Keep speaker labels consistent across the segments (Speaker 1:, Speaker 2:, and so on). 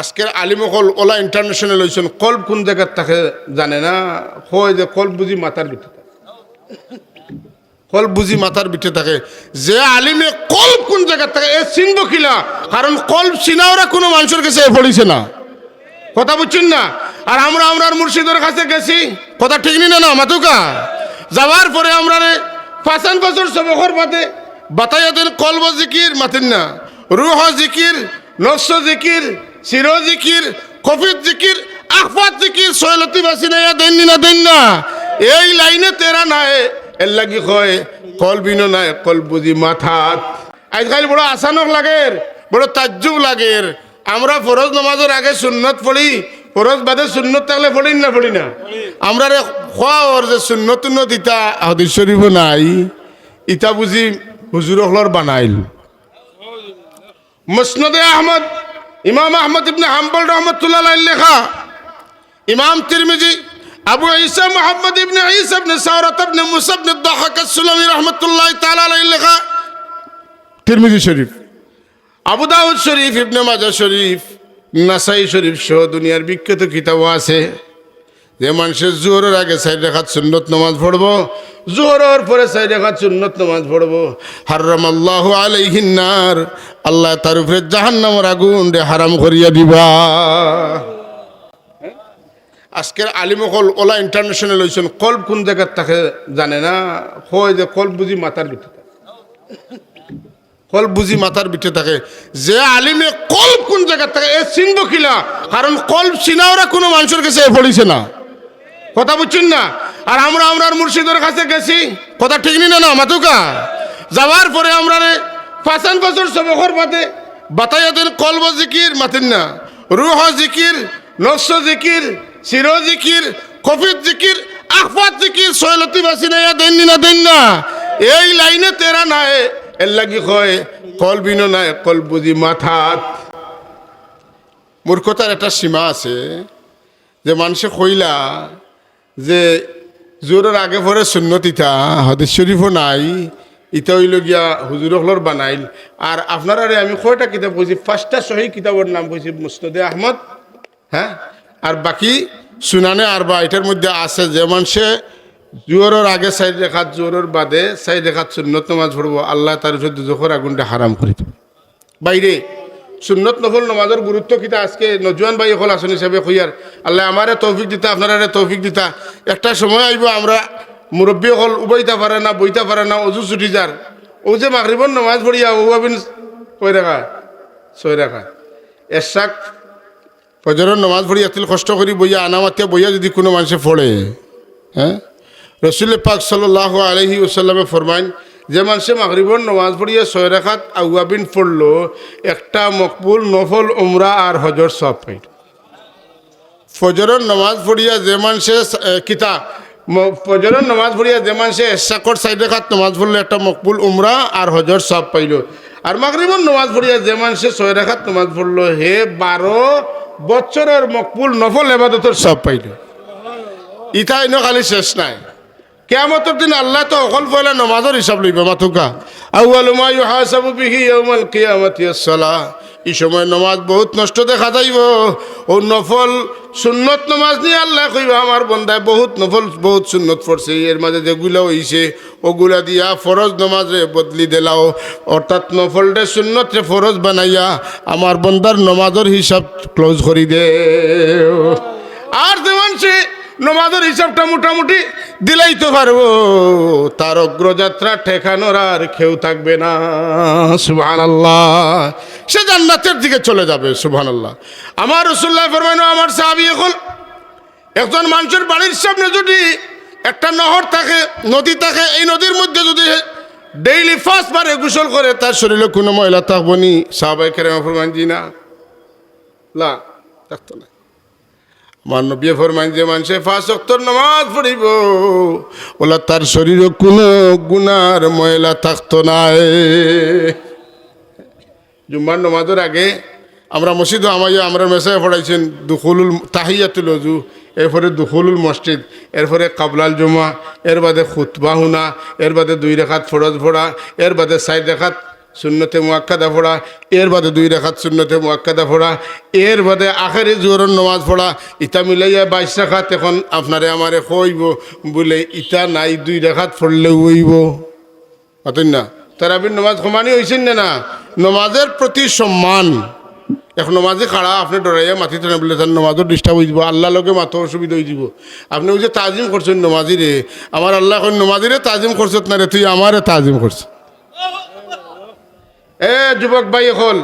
Speaker 1: আজকের আলিমকল ওলা ইন্টারন্যাশনাল হয়েছেন কল্প কোন জায়গার থাকে জানে না? হয় যে কল্প বুঝি মাথার ভিতরে। কল্প বুঝি মাথার ভিতরে থাকে। যে আলিমে কল কোন জায়গার থাকে এ চিনব কিলা কারণ কল্প চিনাওরা কোনো মানুষের কাছে পড়িছে না। কথা বুঝছেন না? আর আমরা আমরার মুর্শিদের কাছে গেছি। কথা ঠিক নি না মাতুকা? যাওয়ার পরে আমরা পাঁচান বছর সবকর বাদে বাতাইয়া দেন কলব জিকির মাতেন না। রুহ জিকির নকশ জিকির চির জিকির, কফির জিকির আহফাত জিকির সৈলতি বাসি না দেন না দেন না। এই লাইনে তেরা নাই এর লাগি কয় কল বিনো নাই কল বুঝি মাথাত। আজকাল বড় আসানক লাগের, বড় তাজ্জুব লাগের। আমরা ফরজ নামাজের আগে সুন্নত পড়ি, ফরজ বাদে সুন্নত থাকলে পড়ি না পড়ি না। আমরা রে খোয়া ওর যে সুন্নত উন্নত, ইতা হাদিস শরীফ নাই। ইতা বুঝি হুজুর বানাইল। মুসনদে আহমদ, ইমাম আহমদ ইবনে হাম্বল রহমতুল্লাহ লেখা। ইমাম তিরমিজি, আবু ঈসা মুহাম্মদ ইবনে ঈসা ইবনে সাওরাত ইবনে মুসা ইবনে দাহাক আস-সুলামি রাহমাতুল্লাহ তাআলা আলাইহির লেখা। তিরমিজি শরীফ, আবু দাউদ শরীফ ইবনে মাজা শরীফ, নাসাই শরীফ সহ দুনিয়ার বিখ্যাত কিতাবও আছে। যে মানুষের জোহরের আগে সাইড রেখাত সুন্নত নামাজ পড়ব, জোহরের পরে সাইড রেখাত সুন্নত নামাজ পড়ব। হারাম আল্লাহ আলাইহিন্নার আল্লাহ তার উপরে জাহান্নামের আগুন রে হারাম করিয়া দিবা। আজকের আলিমকল ওলা ইন্টারন্যাশনাল হয়েছেন কল্প কোন জায়গার থাকে জানে না? হয় যে কল্প বুঝি মাথার ভিতরে। কল বুঝি মাথার ভিতরে থাকে। যে আলিমে কল কোন জায়গার থাকে এ চিনব কিলা কারণ কল চিনাওরা কোনো মানুষের কাছে পড়িছে না। কথা বুঝছেন না? আর আমরা আমরার মুর্শিদের কাছে গেছি। কথা ঠিক নি না মাতুকা? যাওয়ার পরে আমরা পাঁচান বছর সবকর বাদে বাতাইয়া দেন কলব জিকির মাতেন না। রুহ জিকির, নকশ জিকির চির জিকির, কফির জিকির আহফাত জিকির সৈলতি বাসি না দেন না দেন না। এই লাইনে তেরা নাই এর লাগি কয় কল বিনো নাই কল বুঝি মাথাত। মূর্খতার একটা সীমা আছে যে মানুষে কইলা যে জোরের আগে পরে সুন্নত ইতা, হদিস শরীফও নাই ইটা হইল গিয়া হুজুর হলর বানাইল। আর আপনারা আমি কয়টা কিতাব কইছি পাঁচটা সহি কিতাবের নাম কইছি মুস্তদে আহমদ হ্যাঁ? আর বাকি শুনানে আর বা এটার মধ্যে আছে যে মানুষে জোরের আগে সাইড রেখাত, জোরের বাদে সাইড রেখাত সুন্নত নামাজ পড়ব, আল্লাহ তার দুজখর আগুনটা হারাম করে দেবে। বাইরে সুন্নত নফল নমাজের গুরুত্ব কিতা আজকে নজওয়ান ভাই হল আসন হিসাবে কইয়ার আল্লাহ আমারে তৌফিক দিতা আপনারা তৌফিক দিতা। একটা সময় আইব আমরা মুরব্বী হল উবাইতা পারে না বইতা পারে না, অজু ছুটি যার ও যে মাগরিবন নমাজ পড়িয়া ও আবিন কই রাখা ছয় রাখা এশাক ফজরের নমাজ পড়ি এত কষ্ট করি বইয়া আনামাতিয়া বইয়া যদি কোনো মানুষে পড়ে হ্যাঁ রসুল পাক সাল্লাহ আলহি ওসাল্লামে ফরমাইন যে মানুষে মাগরিবর নমাজ পড়িয়া ছয় রেখাত আউয়াবিন পড়ল একটা মকবুল নফল, উমরা আর হজর সব পাইল। ফজরের নমাজ পড়িয়া যে মানুষে কিতা ফজরের নমাজ পড়িয়া যে মানুষে এসাকর সাইড রেখাত নমাজ পড়ল, একটা মকবুল, উমরা আর হজর সব পাইল। আর মাগরিবর নমাজ পড়িয়া যে মানুষে ছয় রেখাত নমাজ পড়ল, হে বারো বছরের মকবুল, নফল, এবাদতের সব পাইল। ইটা ইনো খালি শেষ নাই। কেয়ামতের দিন আল্লাহ তো অকল পয়লা নমাজের হিসাব লইব, মাথুকা। আউয়ালু মা ইউহাসাবু বিহি ইয়াউমাল কিয়ামাতি আস-সালাহ এই সময় নমাজ বহুত নষ্ট দেখা যাইব। ও নফল সুন্নত নমাজ নিয়ে আল্লাহ কইব, আমার বন্দায় বহুত নফল, বহুত সুন্নত পড়ছে। এর মাঝে যেগুলা হইছে, ওগুলা দিয়া ফরজ নমাজে বদলি দিলাও। অর্থাৎ নফলটে সুন্নতরে ফরজ বানাইয়া আমার বন্দার নমাজের হিসাব ক্লোজ করি দে। আর যেমন সে নমাজের হিসাবটা মোটামুটি দিলেই তো পারব। তার অগ্রযাত্রা ঠেকানোর আর কেউ থাকবে না। সুবহান আল্লাহ সে জান্নাতের দিকে চলে যাবে সুবহান আল্লাহ আমার রসুল্লাহ ফরমানো আমার সাহাবি এখন একজন মানুষের বাড়ির সামনে যদি একটা নহর থাকে, নদী থাকে, এই নদীর মধ্যে যদি ডেইলি ফার্স্ট বারে গোসল করে, তার শরীরে কোনো ময়লা থাকব নি? সাহাবাই কেরামা ফরমান জি না, থাকতো না। নবী ফরমান যে মানুষে ফাঁস অক্তর নামাজ পড়িব। ওলা তার শরীরে কোনো গুনার ময়লা থাকতো না জুম্মার নমাজের আগে আমরা মসজিদ আমাইয়া আমরা মেসায় পড়াইছেন দুখুলুল তাহিয়াতুল অজু এরপরে দুখুলুল মসজিদ, এরপরে কাবলাল জমা, এর বাদে খুতবা হুনা, এর বাদে দুই রেখাত ফরজ ফোড়া এর বাদে সাইড রেখাত শূন্যতে মুয়াক্কাদা পড়া, এর বাদে দুই রেখাত শূন্যতে মুয়াক্কাদা পড়া, এর বাদে আখেরি জোহরের নমাজ পড়া ইটা মিলাইয়া বাইশ রেখাত এখন আপনারে আমারে কইব বলে ইটা নাই, দুই রেখাত পড়লেও হইব। অতন না? তারাবির নমাজ সমানই হয়েছেন না না? নমাজের প্রতি সম্মান। এখন নমাজে খাড়া, আপনি ডরাইয়া মাতি টানে বলে তার নমাজও ডিস্টার্ব হয়ে যাব, আল্লাহ লগে মাথা অসুবিধা হয়ে যাব। আপনি ওই যে তাজিম করছেন নমাজিরে, আমার আল্লাহ নমাজিরে তাজিম করছত না রে, তুই আমারে তাজিম করছ। এ যুবক ভাই হল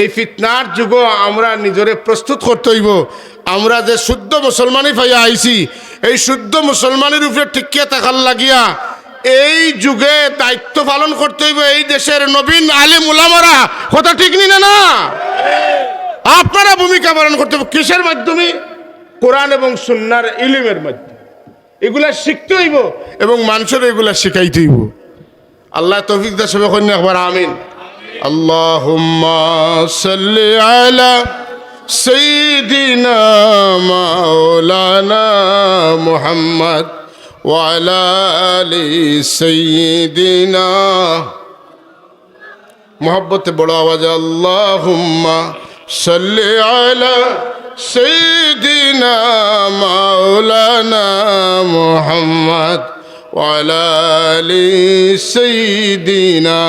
Speaker 1: এই ফিতনার যুগ আমরা নিজরে প্রস্তুত করতে হইব। আমরা যে শুদ্ধ মুসলমানই পাইয়া আইছি, এই শুদ্ধ মুসলমানের উপরে টিকিয়ে থাকার লাগিয়া এই যুগে দায়িত্ব পালন করতে হইব এই দেশের নবীন আলিম উলামারা। কথা ঠিক নি না আপনারা ভূমিকা পালন করতে হবে কিসের মাধ্যমে? কোরআন এবং সুন্নার ইলিমের মাধ্যমে। এগুলা শিখতে হইব এবং মানুষের এগুলা শিখাইতে হইব। আল্লাহ তৌফিক দা সবাই কন্যা আমিন। মুহাম্মদ মোহব্বতে বড় আওয়াজে আল্লাহুম্মা সাল্লি আলা সাইয়্যিদিনা মাওলানা মুহাম্মদ ওয়ালা সাইয়্যিদিনা